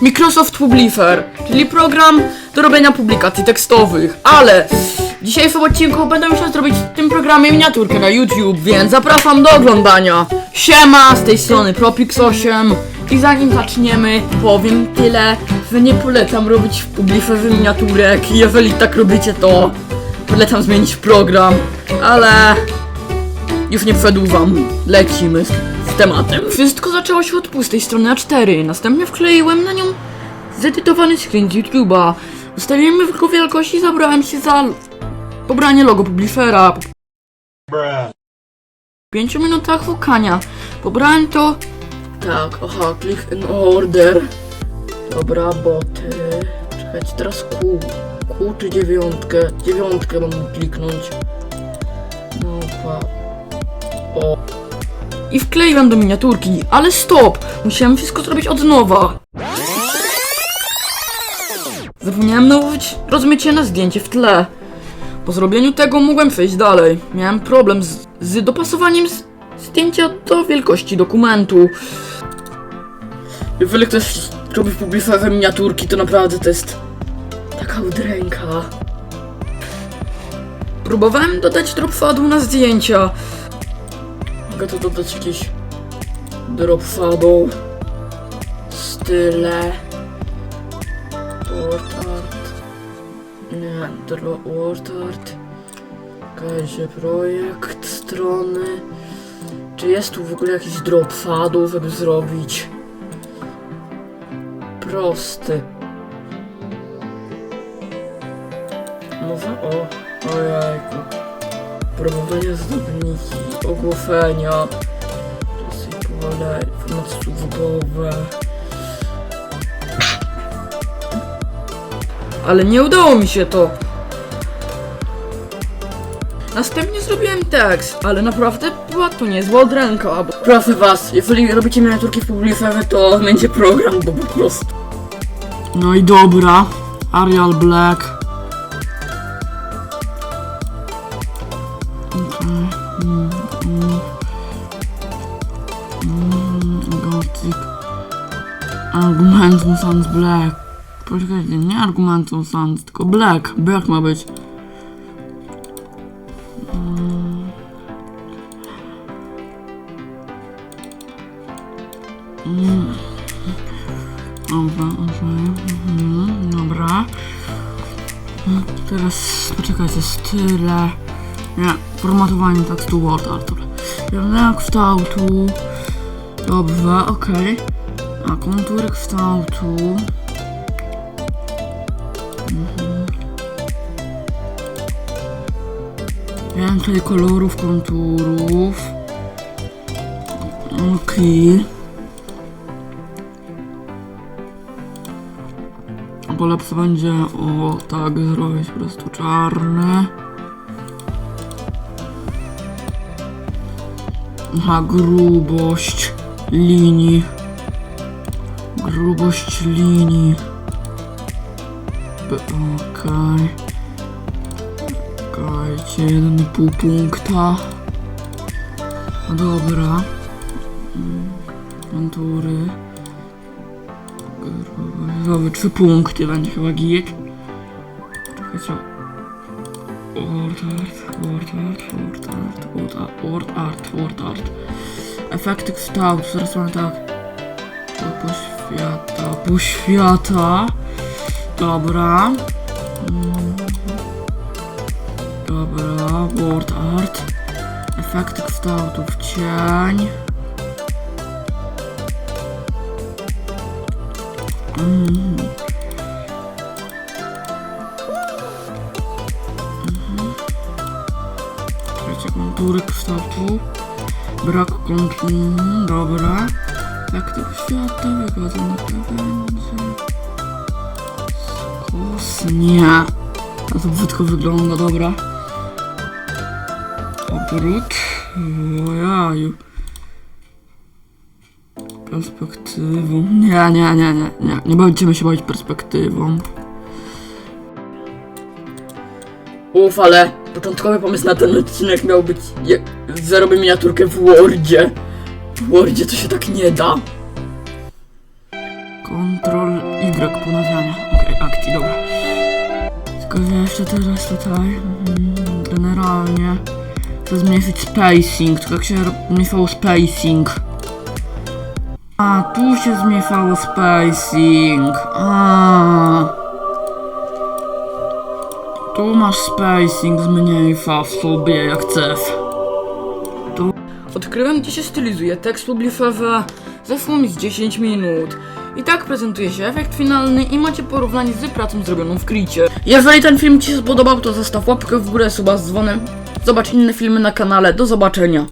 Microsoft Publisher, czyli program do robienia publikacji tekstowych, ale w dzisiejszym odcinku będę musiał zrobić w tym programie miniaturkę na YouTube, więc zapraszam do oglądania. Siema, z tej strony Propix8 i zanim zaczniemy powiem tyle, że nie polecam robić w Publisherze miniaturek, jeżeli tak robicie to polecam zmienić program, ale już nie przedłużam, lecimy tematem. Wszystko zaczęło się od pustej strony A4, następnie wkleiłem na nią zedytowany screen z YouTube'a. Ustawiłem tylko wielkość i zabrałem się za pobranie logo publishera. Po pięciu minutach szukania pobrałem to... Tak, aha, click in order. Dobra, boty. Czekajcie, teraz Q. Q czy dziewiątkę? Dziewiątkę mam kliknąć. No, pa. O. I wkleiłem do miniaturki, ale stop! Musiałem wszystko zrobić od nowa. Zapomniałem nałożyć rozmycie na zdjęcie w tle. Po zrobieniu tego mogłem przejść dalej. Miałem problem z, z dopasowaniem z, zdjęcia do wielkości dokumentu. Jeżeli ktoś robi publiczne miniaturki, to naprawdę to jest taka udręka. Próbowałem dodać drop shadow na zdjęcia. Mogę tu dodać jakiś drop shadow, style, word art, nie, drop word art, projekt, strony, czy jest tu w ogóle jakiś drop shadow, żeby zrobić? Prosty. Może o, ojejku. Promowanie zdobniki, ogłoszenia, pole, informacje służbowe. Ale nie udało mi się to. Następnie zrobiłem tekst, ale naprawdę była to niezła odręka. Bo proszę was, jeżeli robicie miniaturki w publisherze, to będzie program, bo po prostu. No i dobra, Arial Black. Argumentum Sans Black. Poczekajcie, nie Argumentum Sans, tylko Black. Black ma być. Mm. Mm. Dobra, okej. Mhm, Dobra. Mm, Teraz poczekajcie, style. Nie, formatowanie tekstu Word Artur. Kształtu. Dobrze, okej. A kontury kształtu. Mhm. Więcej kolorów konturów. Okej. Bo lepsze będzie o tak zrobić po prostu czarne. Aha, grubość linii. Grubość linii. Okej. Czekajcie, jeden i pół punkta. No dobra. Kontury. Dobra, trzy punkty będzie chyba git. Czekajcie. Word art, word art, word art, word art, word art, word art. Efekty kształtu, zaraz mamy tak. To poświata, poświata. Dobra. Dobra, word art. Efekty kształtów, cień. Mm. Kontury kształtu. Brak kontur. Dobra. To świata wygląda na będzie. Skos. Nie. A to brzydko wygląda, dobra. Obrót. Ojaju. Perspektywą. Nie, nie, nie, nie, nie. Nie będziemy się bawić perspektywą. Uf, ale początkowy pomysł na ten odcinek miał być, jak zarobię miniaturkę w Wordzie. W Wordzie to się tak nie da. Ctrl Y ponawiania. Okej, akcji, dobra. Tylko jeszcze teraz tutaj, mm, generalnie, chcę zmniejszyć spacing, tylko jak się zmniejszało spacing. A, tu się zmniejszało spacing. A. Tu masz spacing, zmniejsza sobie jak chcesz. Odkryłem, gdzie się stylizuje tekst publiszowy. Zeszło mi z 10 minut. I tak prezentuje się efekt finalny i macie porównanie z pracą zrobioną w Kricie. Jeżeli ten film Ci się spodobał, to zostaw łapkę w górę, suba z dzwonem. Zobacz inne filmy na kanale. Do zobaczenia.